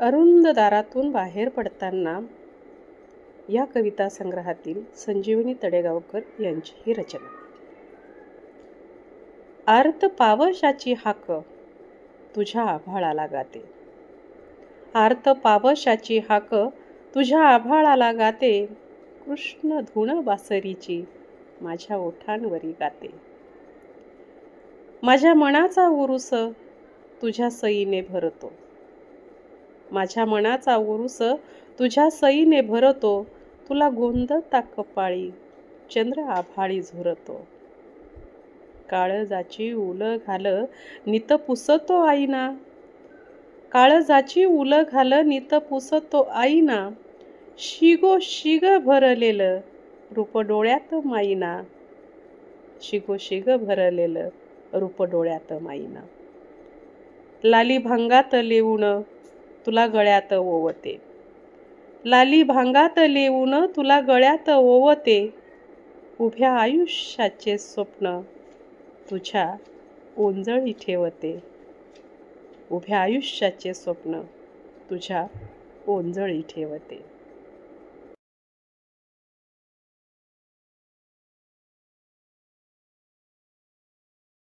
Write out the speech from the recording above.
अरुंद दारातून बाहेर पडताना या कविता संग्रहातील संजीवनी तडेगावकर यांची ही रचना. आर्त पावशाची हाक तुझ्या आभाळाला गाते. आर्त पावशाची हाक तुझ्या आभाळाला गाते. कृष्ण धुण बासरीची माझ्या ओठांवरी गाते. माझ्या मनाचा उरुस तुझ्या सईने भरतो. माझ्या मनाचा उरुस तुझ्या सईने भरतो तुला गोंधता कपाळी चंद्र आभाळी झुरतो. काळजाची उल घाल नित पुसतो आईना. काळजाची उल घाल नित पुसतो आईना. शिगो शिग भरलेलं रूप डोळ्यात माईना. शिगो शिग भरलेलं रूप डोळ्यात माईना. लाली भांगात लिवणं तुला गळ्यात ओवते. लाली भांगात लेऊन तुला गळ्यात ओवते. उभ्या आयुष्याचे स्वप्न तुझ्या ओंजळी ठेवते. उभ्या आयुष्याचे स्वप्न तुझ्या ओंजळी ठेवते.